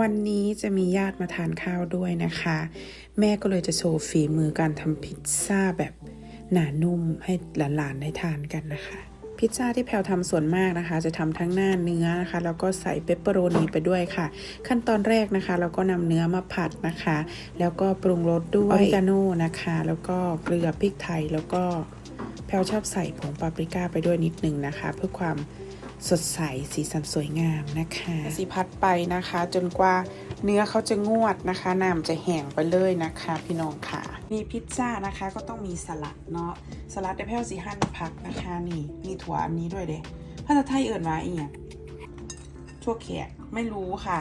วันนี้จะมีญาติมาทานข้าวด้วยนะคะ แม่ก็เลยจะโชว์ฝีมือการทำพิซซ่าแบบหนานุ่มให้หลานๆได้ทานกันนะคะ พิซซ่าที่แพลวทำส่วนมากนะคะ จะทำทั้งหน้าเนื้อนะคะ แล้วก็ใส่เปปเปอโรนีไปด้วยค่ะ ขั้นตอนแรกนะคะ เราก็นำเนื้อมาผัดนะคะ แล้วก็ปรุงรสด้วยออริกาโนนะคะ แล้วก็เกลือพริกไทยแล้วก็แพลวชอบใส่ผงปาปริก้าไปด้วยนิดนึงนะคะ เพื่อความ สดใสสีสันสวยงามนะคะ สีพัดไปนะคะ จนกว่าเนื้อเขาจะงวดนะคะน้ำจะแห้งไปเลยนะคะ พี่น้องค่ะ มีพิซซ่านะคะก็ต้องมีสลัดเนาะสลัดได้แพ้วสีหั่นผักนะคะนี่มีถั่วอันนี้ด้วยเด้ภาษาไทยเอิ่นว่าอีกทั่วแขกไม่รู้ค่ะ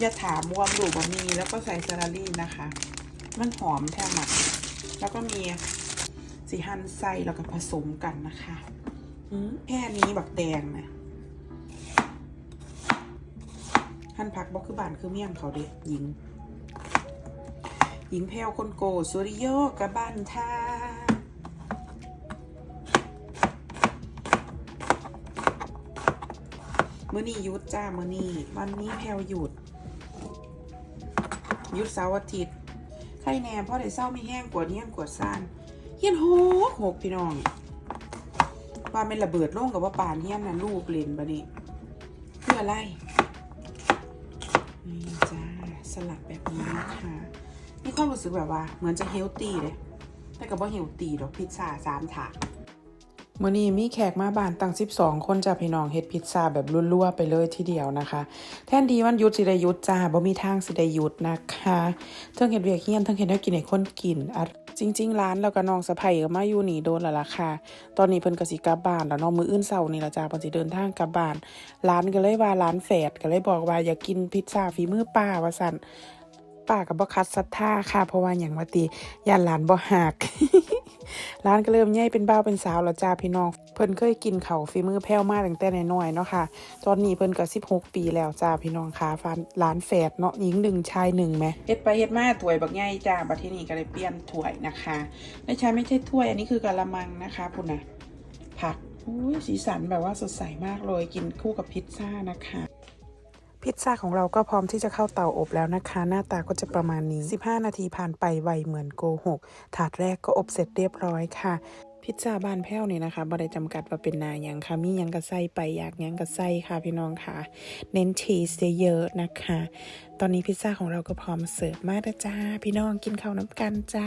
อย่าถามวมดูบะมีแล้วก็ใส่ซาลารี่นะคะ มันหอมแท้หมักแล้วก็มีสีหั่นไส้แล้วก็ผสมกันนะคะ แค่นี้บักแดงนะหั่นผักบอกคือบานคือเมี่ยงเขาเด็หญิง หญิงแพลวคนโกสุริโยกับบ้านท่ามื่อนี้หยุดจ้ามื่อนี้วันนี้แพลวหยุด หยุดเสาร์อาทิตย์ ใครแน่พ่อได้เศร้าไม่แห้งกวดเฮี้ยนกวดซ่านเฮี้ยนโหกหกพี่น้อง ว่าเป็นระเบิดลงกับว่าป่านเฮี้ยนนะลูกเล่นบะนี่เพื่ออะไรนี่จ้าสลัดแบบนี้ค่ะนี่ความรู้สึกแบบว่า เหมือนจะเฮลตี้เลยแต่ก็บ่เฮลตี้ดอกพิซซ่าสามถาด มื่อนี้มีแขกมาบ้านตั้ง 12 คนจ้าพี่น้องเฮ็ดพิซซ่าแบบรั่วๆไปเลยทีเดียวนะคะ แทนดีวันยุดสิได้ยุดจ้าบ่มีทางสิได้ยุดนะคะเทิงเฮ็ดเวียกเฮียนเทิงเฮ็ดให้กินให้คนกินอะจริง ๆ ร้านแล้วก็น้องสะใภ้ก็มาอยู่นี่โดนแล้วล่ะค่ะ ตอนนี้เพิ่นก็สิกลับบ้านแล้วเนาะมื้ออื่นเช้านี่ล่ะจ้าเพิ่นสิเดินทางกลับบ้านร้านก็เลยว่าร้านแฝดก็เลยบอกว่าอยากกินพิซซ่าฝีมือป้าว่าซั่นป้าก็บ่คัดศรัทธาค่ะเพราะว่าหยังว่าติย่านหลานบ่หัก ร้านก็เริ่มใหญ่เป็นบ่าวเป็นสาวแล้วจ้าพี่น้อง เพิ่นเคยกินเขาฝีมือแพ้วมากตั้งแต่น้อยๆเนาะค่ะ ตอนนี้เพิ่นก็16 ปีแล้วจ้าพี่น้องค่ะฟานร้านแฝดเนาะหญิงหนึ่งชายหนึ่งแหมเฮ็ดไปเฮ็ดมาถ้วยบักใหญ่จ้าบัดทีนี้ก็เลยเปลี่ยนถ้วยนะคะไม่ใช่ไม่ใช่ถ้วยอันนี้คือกะละมังนะคะพุ่นน่ะผักอุ้ยสีสันแบบว่าสดใสมากเลยกินคู่กับพิซซ่านะคะ พิซซ่าของเราก็พร้อมที่จะเข้าเตาอบแล้วนะคะ หน้าตาก็จะประมาณนี้ 15 นาทีผ่านไปไวเหมือนโกหก ถาดแรกก็อบเสร็จเรียบร้อยค่ะ พิซซ่าบ้านแพ้วเนี่ยนะคะบ่ได้จำกัดว่าเป็นนาย่างค่ะ มียังกระไส้ไปอยากยังกระไส้ค่ะพี่น้องค่ะ เน้นชีสเยอะๆนะคะ ตอนนี้พิซซ่าของเราก็พร้อมเสิร์ฟมาแล้วจ้า พี่น้องกินข้าวน้ำกันจ้า